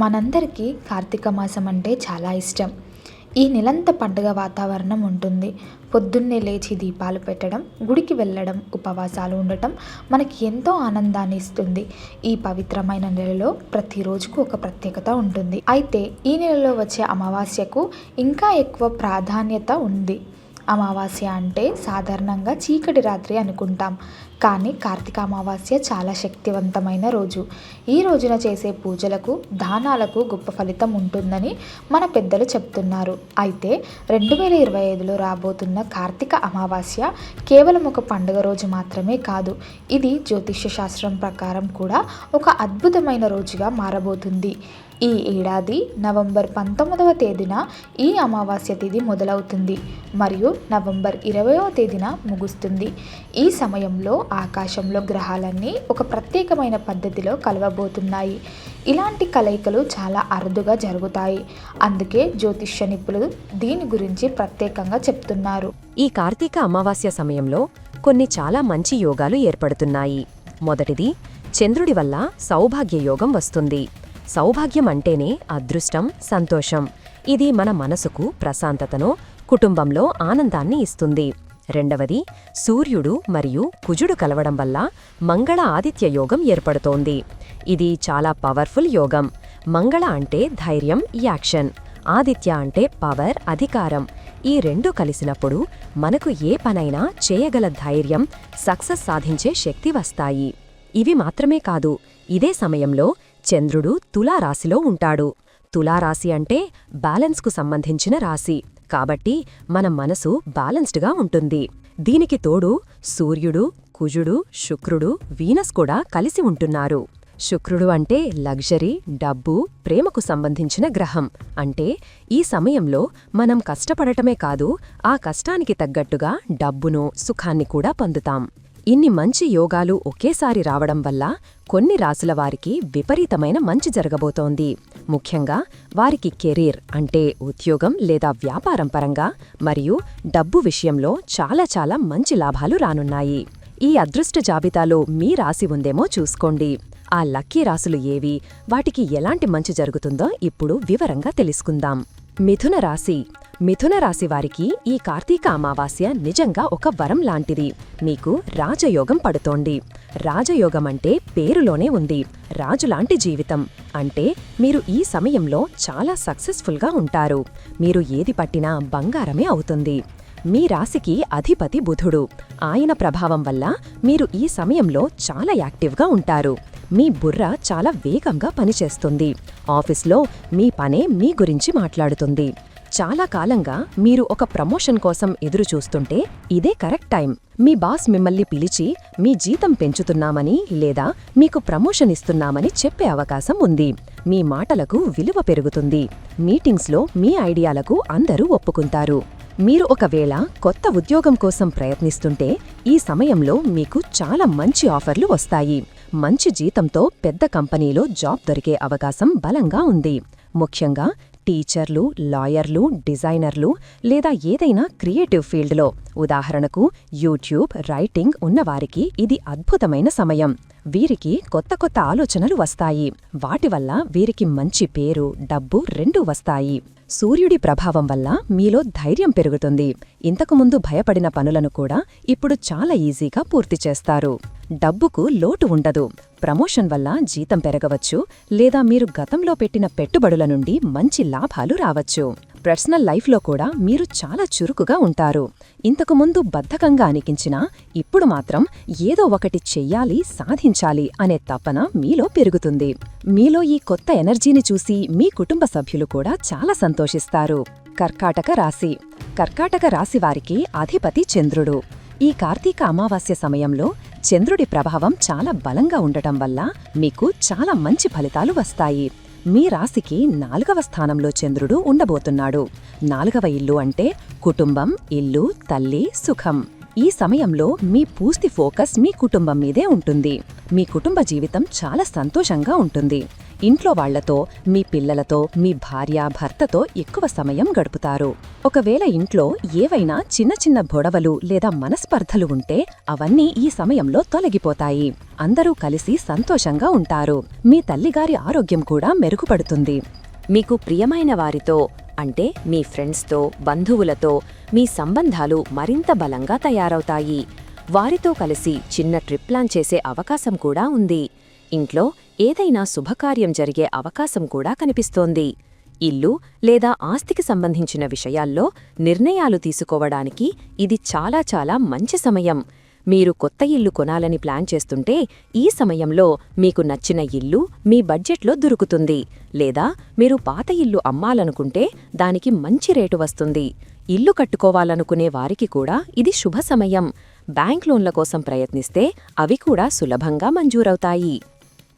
మనందరికీ కార్తీక మాసం అంటే చాలా ఇష్టం. ఈ నెలంతా పండుగ వాతావరణం ఉంటుంది. పొద్దున్నే లేచి దీపాలు పెట్టడం గుడికి వెళ్ళడం ఉపవాసాలు ఉండటం మనకి ఎంతో ఆనందాన్ని ఇస్తుంది. ఈ పవిత్రమైన నెలలో ప్రతిరోజుకు ఒక ప్రత్యేకత ఉంటుంది. అయితే ఈ నెలలో వచ్చే అమావాస్యకు ఇంకా ఎక్కువ ప్రాధాన్యత ఉంది. అమావాస్య అంటే సాధారణంగా చీకటి రాత్రి అనుకుంటాం. కానీ కార్తీక అమావాస్య చాలా శక్తివంతమైన రోజు. ఈ రోజున చేసే పూజలకు దానాలకు గొప్ప ఫలితం ఉంటుందని మన పెద్దలు చెప్తున్నారు. అయితే రెండు వేల ఇరవై ఐదులో రాబోతున్న కార్తీక అమావాస్య కేవలం ఒక పండుగ రోజు మాత్రమే కాదు ఇది జ్యోతిష్య శాస్త్రం ప్రకారం కూడా ఒక అద్భుతమైన రోజుగా మారబోతుంది. ఈ ఏడాది నవంబర్ పంతొమ్మిదవ తేదీన ఈ అమావాస్య తిథి మొదలవుతుంది మరియు నవంబర్ ఇరవయవ తేదీన ముగుస్తుంది. ఈ సమయంలో ఆకాశంలో గ్రహాలన్నీ ఒక ప్రత్యేకమైన పద్ధతిలో కలవబోతున్నాయి. ఇలాంటి కలయికలు చాలా అరుదుగా జరుగుతాయి. అందుకే జ్యోతిష్య నిపుణులు దీని గురించి ప్రత్యేకంగా చెప్తున్నారు. ఈ కార్తీక అమావాస్య సమయంలో కొన్ని చాలా మంచి యోగాలు ఏర్పడుతున్నాయి. మొదటిది చంద్రుడి వల్ల సౌభాగ్య యోగం వస్తుంది. సౌభాగ్యం అంటేనే అదృష్టం సంతోషం. ఇది మన మనసుకు ప్రశాంతతను కుటుంబంలో ఆనందాన్ని ఇస్తుంది. రెండవది సూర్యుడు మరియు కుజుడు కలవడం వల్ల మంగళ ఆదిత్య యోగం ఏర్పడుతోంది. ఇది చాలా పవర్ఫుల్ యోగం. మంగళ అంటే ధైర్యం యాక్షన్. ఆదిత్య అంటే పవర్ అధికారం. ఈ రెండు కలిసినప్పుడు మనకు ఏ పనైనా చేయగల ధైర్యం సక్సెస్ సాధించే శక్తి వస్తాయి. ఇవి మాత్రమే కాదు ఇదే సమయంలో చంద్రుడు తులారాశిలో ఉంటాడు. తులారాశి అంటే బ్యాలెన్స్కు సంబంధించిన రాశి. కాబట్టి మన మనసు బ్యాలెన్స్డ్గా ఉంటుంది. దీనికి తోడు సూర్యుడు కుజుడు శుక్రుడు వీనస్ కూడా కలిసి ఉంటున్నారు. శుక్రుడు అంటే లగ్జరీ డబ్బు ప్రేమకు సంబంధించిన గ్రహం. అంటే ఈ సమయంలో మనం కష్టపడటమే కాదు ఆ కష్టానికి తగ్గట్టుగా డబ్బును సుఖాన్ని కూడా పొందుతాం. ఇన్ని మంచి యోగాలు ఒకేసారి రావడం వల్ల కొన్ని రాసుల వారికి విపరీతమైన మంచి జరగబోతోంది. ముఖ్యంగా వారికి కెరీర్ అంటే ఉద్యోగం లేదా వ్యాపారం పరంగా మరియు డబ్బు విషయంలో చాలా చాలా మంచి లాభాలు రానున్నాయి. ఈ అదృష్ట జాబితాలో మీ రాసి ఉందేమో చూసుకోండి. ఆ లక్కీ రాసులు ఏవి? వాటికి ఎలాంటి మంచి జరుగుతుందో ఇప్పుడు వివరంగా తెలుసుకుందాం. మిథున రాశి. మిథున రాశి వారికి ఈ కార్తీక అమావాస్య నిజంగా ఒక వరం లాంటిది. మీకు రాజయోగం పడుతోంది. రాజయోగం అంటే పేరులోనే ఉంది. రాజులాంటి జీవితం. అంటే మీరు ఈ సమయంలో చాలా సక్సెస్ఫుల్గా ఉంటారు. మీరు ఏది పట్టినా బంగారమే అవుతుంది. మీ రాశికి అధిపతి బుధుడు. ఆయన ప్రభావం వల్ల మీరు ఈ సమయంలో చాలా యాక్టివ్గా ఉంటారు. మీ బుర్ర చాలా వేగంగా పనిచేస్తుంది. ఆఫీస్లో మీ పనే మీ గురించి మాట్లాడుతుంది. చాలా కాలంగా మీరు ఒక ప్రమోషన్ కోసం ఎదురు చూస్తుంటే ఇదే కరెక్ట్ టైం. మీ బాస్ మిమ్మల్ని పిలిచి మీ జీతం పెంచుతున్నామని లేదా మీకు ప్రమోషన్ ఇస్తున్నామని చెప్పే అవకాశం ఉంది. మీ మాటలకు విలువ పెరుగుతుంది. మీటింగ్స్లో మీ ఐడియాలకు అందరూ ఒప్పుకుంటారు. మీరు ఒకవేళ కొత్త ఉద్యోగం కోసం ప్రయత్నిస్తుంటే ఈ సమయంలో మీకు చాలా మంచి ఆఫర్లు వస్తాయి. మంచి జీతంతో పెద్ద కంపెనీలో జాబ్ దొరికే అవకాశం బలంగా ఉంది. ముఖ్యంగా టీచర్లు లాయర్లు డిజైనర్లు లేదా ఏదైనా క్రియేటివ్ ఫీల్డ్లో. ఉదాహరణకు యూట్యూబ్ రైటింగ్ ఉన్నవారికి ఇది అద్భుతమైన సమయం. వీరికి కొత్త కొత్త ఆలోచనలు వస్తాయి. వాటి వల్ల వీరికి మంచి పేరు డబ్బు రెండూ వస్తాయి. సూర్యుడి ప్రభావం వల్ల మీలో ధైర్యం పెరుగుతుంది. ఇంతకుముందు భయపడిన పనులను కూడా ఇప్పుడు చాలా ఈజీగా పూర్తి చేస్తారు. డబ్బుకు లోటు ఉండదు. ప్రమోషన్ వల్ల జీతం పెరగవచ్చు లేదా మీరు గతంలో పెట్టిన పెట్టుబడుల నుండి మంచి లాభాలు రావచ్చు. పర్సనల్ లైఫ్లో కూడా మీరు చాలా చురుకుగా ఉంటారు. ఇంతకుముందు బద్ధకంగా అనిపించినా ఇప్పుడు మాత్రం ఏదో ఒకటి చెయ్యాలి సాధించాలి అనే తపన మీలో పెరుగుతుంది. మీలో ఈ కొత్త ఎనర్జీని చూసి మీ కుటుంబ సభ్యులు కూడా చాలా సంతోషిస్తారు. కర్కాటక రాశి. కర్కాటక రాశివారికి అధిపతి చంద్రుడు. ఈ కార్తీక అమావాస్య సమయంలో చంద్రుడి ప్రభావం చాలా బలంగా ఉండటం వల్ల మీకు చాలా మంచి ఫలితాలు వస్తాయి. మీ రాశికి నాలుగవ స్థానంలో చంద్రుడు ఉండబోతున్నాడు. నాలుగవ ఇల్లు అంటే కుటుంబం ఇల్లు తల్లి సుఖం. ఈ సమయంలో మీ పూర్తి ఫోకస్ మీ కుటుంబం మీదే ఉంటుంది. మీ కుటుంబ జీవితం చాలా సంతోషంగా ఉంటుంది. ఇంట్లో వాళ్ళతో మీ పిల్లలతో మీ భార్య భర్తతో ఎక్కువ సమయం గడుపుతారు. ఒకవేళ ఇంట్లో ఏవైనా చిన్న చిన్న గొడవలు లేదా మనస్పర్ధలు ఉంటే అవన్నీ ఈ సమయంలో తొలగిపోతాయి. అందరూ కలిసి సంతోషంగా ఉంటారు. మీ తల్లిగారి ఆరోగ్యం కూడా మెరుగుపడుతుంది. మీకు ప్రియమైన వారితో అంటే మీ ఫ్రెండ్స్తో బంధువులతో మీ సంబంధాలు మరింత బలంగా తయారవుతాయి. వారితో కలిసి చిన్న ట్రిప్ ప్లాన్ చేసే అవకాశం కూడా ఉంది. ఇంట్లో ఏదైనా శుభకార్యం జరిగే అవకాశం కూడా కనిపిస్తోంది. ఇల్లు లేదా ఆస్తికి సంబంధించిన విషయాల్లో నిర్ణయాలు తీసుకోవడానికి ఇది చాలా చాలా మంచి సమయం. మీరు కొత్త ఇల్లు కొనాలని ప్లాన్ చేస్తుంటే ఈ సమయంలో మీకు నచ్చిన ఇల్లు మీ బడ్జెట్లో దొరుకుతుంది. లేదా మీరు పాత ఇల్లు అమ్మాలనుకుంటే దానికి మంచి రేటు వస్తుంది. ఇల్లు కట్టుకోవాలనుకునే వారికి కూడా ఇది శుభ సమయం. బ్యాంక్ లోన్ల కోసం ప్రయత్నిస్తే అవి కూడా సులభంగా మంజూరవుతాయి.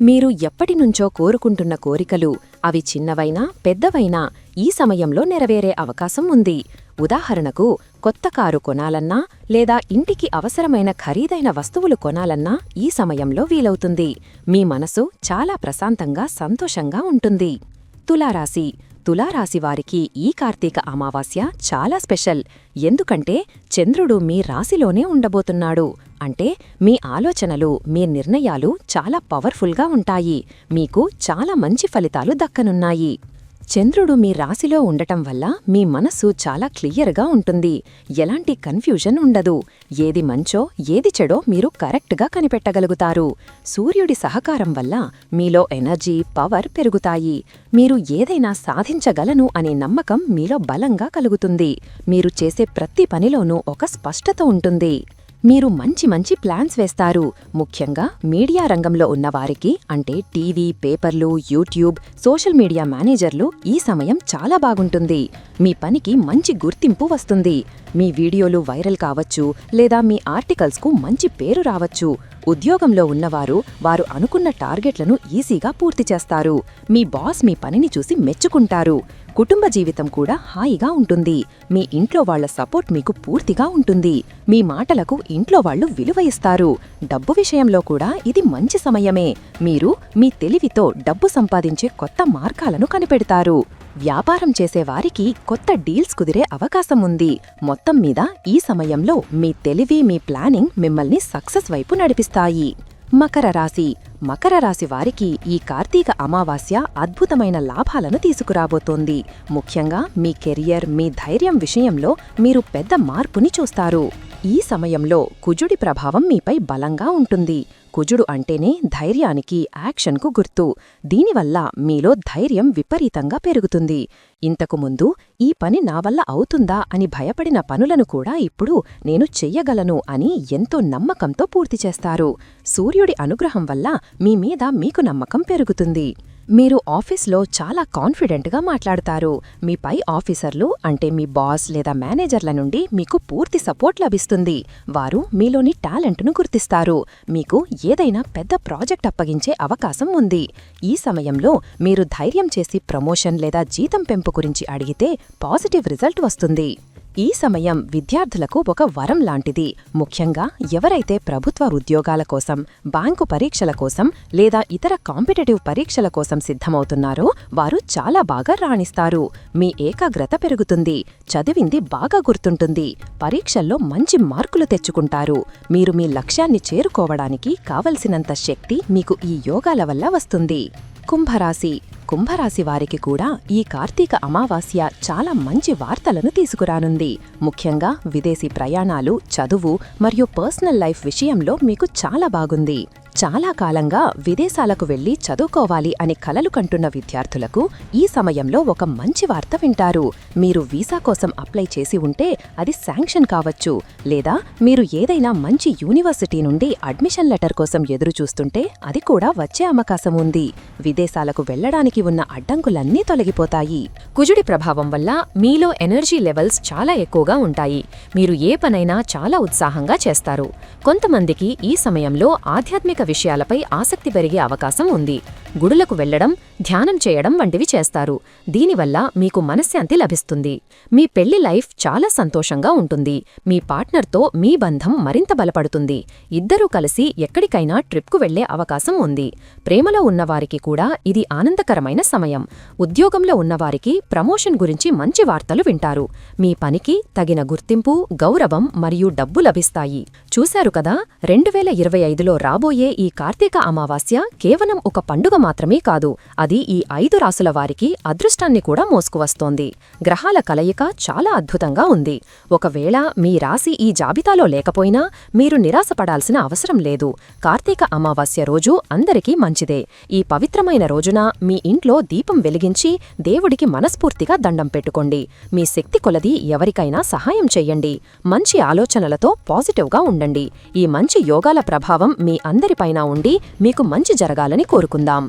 మీరు ఎప్పటినుంచో కోరుకుంటున్న కోరికలు అవి చిన్నవైనా పెద్దవైనా ఈ సమయంలో నెరవేరే అవకాశం ఉంది. ఉదాహరణకు కొత్త కారు కొనాలన్నా లేదా ఇంటికి అవసరమైన ఖరీదైన వస్తువులు కొనాలన్నా ఈ సమయంలో వీలవుతుంది. మీ మనసు చాలా ప్రశాంతంగా సంతోషంగా ఉంటుంది. తులారాశి. తులారాశి వారికి ఈ కార్తీక అమావాస్య చాలా స్పెషల్. ఎందుకంటే చంద్రుడు మీ రాశిలోనే ఉండబోతున్నాడు. అంటే మీ ఆలోచనలు మీ నిర్ణయాలు చాలా పవర్ఫుల్గా ఉంటాయి. మీకు చాలా మంచి ఫలితాలు దక్కనున్నాయి. చంద్రుడు మీ రాశిలో ఉండటం వల్ల మీ మనస్సు చాలా క్లియర్గా ఉంటుంది. ఎలాంటి కన్ఫ్యూజన్ ఉండదు. ఏది మంచో ఏది చెడో మీరు కరెక్ట్గా కనిపెట్టగలుగుతారు. సూర్యుడి సహకారం వల్ల మీలో ఎనర్జీ పవర్ పెరుగుతాయి. మీరు ఏదైనా సాధించగలను అనే నమ్మకం మీలో బలంగా కలుగుతుంది. మీరు చేసే ప్రతి పనిలోనూ ఒక స్పష్టత ఉంటుంది. మీరు మంచి మంచి ప్లాన్స్ వేస్తారు. ముఖ్యంగా మీడియా రంగంలో ఉన్నవారికి అంటే టీవీ పేపర్లు యూట్యూబ్ సోషల్ మీడియా మేనేజర్లు ఈ సమయం చాలా బాగుంటుంది. మీ పనికి మంచి గుర్తింపు వస్తుంది. మీ వీడియోలు వైరల్ కావచ్చు లేదా మీ ఆర్టికల్స్కు మంచి పేరు రావచ్చు. ఉద్యోగంలో ఉన్నవారు వారు అనుకున్న టార్గెట్లను ఈజీగా పూర్తి చేస్తారు. మీ బాస్ మీ పనిని చూసి మెచ్చుకుంటారు. కుటుంబ జీవితం కూడా హాయిగా ఉంటుంది. మీ ఇంట్లో వాళ్ళ సపోర్ట్ మీకు పూర్తిగా ఉంటుంది. మీ మాటలకు ఇంట్లో వాళ్ళు విలువ ఇస్తారు. డబ్బు విషయంలో కూడా ఇది మంచి సమయమే. మీరు మీ తెలివితో డబ్బు సంపాదించే కొత్త మార్గాలను కనిపెడతారు. వ్యాపారం చేసేవారికి కొత్త డీల్స్ కుదిరే అవకాశం ఉంది. మొత్తం మీద ఈ సమయంలో మీ తెలివి మీ ప్లానింగ్ మిమ్మల్ని సక్సెస్ వైపు నడిపిస్తాయి. మకర రాశి. మకర రాశి వారికి ఈ కార్తీక అమావాస్య అద్భుతమైన లాభాలను తీసుకురాబోతోంది. ముఖ్యంగా మీ కెరియర్ మీ ధైర్యం విషయంలో మీరు పెద్ద మార్పుని చూస్తారు. ఈ సమయంలో కుజుడి ప్రభావం మీపై బలంగా ఉంటుంది. కుజుడు అంటేనే ధైర్యానికి యాక్షన్కు గుర్తు. దీనివల్ల మీలో ధైర్యం విపరీతంగా పెరుగుతుంది. ఇంతకు ముందు ఈ పని నా వల్ల అవుతుందా అని భయపడిన పనులను కూడా ఇప్పుడు నేను చెయ్యగలను అని ఎంతో నమ్మకంతో పూర్తి చేస్తారు. సూర్యుడి అనుగ్రహం వల్ల మీ మీద మీకు నమ్మకం పెరుగుతుంది. మీరు ఆఫీస్లో చాలా కాన్ఫిడెంట్గా మాట్లాడతారు. మీపై ఆఫీసర్లు అంటే మీ బాస్ లేదా మేనేజర్ల నుండి మీకు పూర్తి సపోర్ట్ లభిస్తుంది. వారు మీలోని టాలెంట్ను గుర్తిస్తారు. మీకు ఏదైనా పెద్ద ప్రాజెక్ట్ అప్పగించే అవకాశం ఉంది. ఈ సమయంలో మీరు ధైర్యం చేసి ప్రమోషన్ లేదా జీతం పెంపు గురించి అడిగితే పాజిటివ్ రిజల్ట్ వస్తుంది. ఈ సమయం విద్యార్థులకు ఒక వరం లాంటిది. ముఖ్యంగా ఎవరైతే ప్రభుత్వ ఉద్యోగాల కోసం బ్యాంకు పరీక్షల కోసం లేదా ఇతర కాంపిటేటివ్ పరీక్షల కోసం సిద్ధమవుతున్నారో వారు చాలా బాగా రాణిస్తారు. మీ ఏకాగ్రత పెరుగుతుంది చదివింది బాగా గుర్తుంటుంది పరీక్షల్లో మంచి మార్కులు తెచ్చుకుంటారు. మీరు మీ లక్ష్యాన్ని చేరుకోవడానికి కావలసినంత శక్తి మీకు ఈ యోగాల వల్ల వస్తుంది. కుంభరాశి కుంభరాశి వారికి కూడా ఈ కార్తీక అమావాస్య చాలా మంచి వార్తలను తీసుకురానుంది. ముఖ్యంగా విదేశీ ప్రయాణాలు చదువు మరియు పర్సనల్ లైఫ్ విషయంలో మీకు చాలా బాగుంది. చాలా కాలంగా విదేశాలకు వెళ్ళి చదువుకోవాలి అని కలలు కంటున్న విద్యార్థులకు ఈ సమయంలో ఒక మంచి వార్త వింటారు. మీరు వీసా కోసం అప్లై చేసి ఉంటే అది శాంక్షన్ కావచ్చు. లేదా మీరు ఏదైనా మంచి యూనివర్సిటీ నుండి అడ్మిషన్ లెటర్ కోసం ఎదురు చూస్తుంటే అది కూడా వచ్చే అవకాశం ఉంది. విదేశాలకు వెళ్ళడానికి ఉన్న అడ్డంకులన్నీ తొలగిపోతాయి. కుజుడి ప్రభావం వల్ల మీలో ఎనర్జీ లెవెల్స్ చాలా ఎక్కువగా ఉంటాయి. మీరు ఏ పనైనా చాలా ఉత్సాహంగా చేస్తారు. కొంతమందికి ఈ సమయంలో ఆధ్యాత్మిక విషయాలపై ఆసక్తి పెరిగే అవకాశం ఉంది. గుడులకు వెళ్ళడం ధ్యానం చేయడం వంటివి చేస్తారు. దీనివల్ల మీకు మనశ్శాంతి లభిస్తుంది. మీ పెళ్ళి లైఫ్ చాలా సంతోషంగా ఉంటుంది. మీ పార్ట్నర్తో మీ బంధం మరింత బలపడుతుంది. ఇద్దరూ కలిసి ఎక్కడికైనా ట్రిప్కు వెళ్ళే అవకాశం ఉంది. ప్రేమలో ఉన్నవారికి కూడా ఇది ఆనందకరమైన సమయం. ఉద్యోగంలో ఉన్నవారికి ప్రమోషన్ గురించి మంచి వార్తలు వింటారు. మీ పనికి తగిన గుర్తింపు గౌరవం మరియు డబ్బు లభిస్తాయి. చూశారు కదా రెండు వేల ఇరవై ఐదులో రాబోయే ఈ కార్తీక అమావాస్య కేవలం ఒక పండుగ మాత్రమే కాదు అది ఈ ఐదు రాసుల వారికి అదృష్టాన్ని కూడా మోసుకువస్తోంది. గ్రహాల కలయిక చాలా అద్భుతంగా ఉంది. ఒకవేళ మీ రాశి ఈ జాబితాలో లేకపోయినా మీరు నిరాశపడాల్సిన అవసరం లేదు. కార్తీక అమావాస్య రోజు అందరికీ మంచిదే. ఈ పవిత్రమైన రోజున మీ ఇంట్లో దీపం వెలిగించి దేవుడికి మనస్ఫూర్తిగా దండం పెట్టుకోండి. మీ శక్తి కొలది ఎవరికైనా సహాయం చెయ్యండి మంచి ఆలోచనలతో పాజిటివ్గా ఉండండి. ఈ మంచి యోగాల ప్రభావం మీ అందరిపైనా ఉండి మీకు మంచి జరగాలని కోరుకుందాం.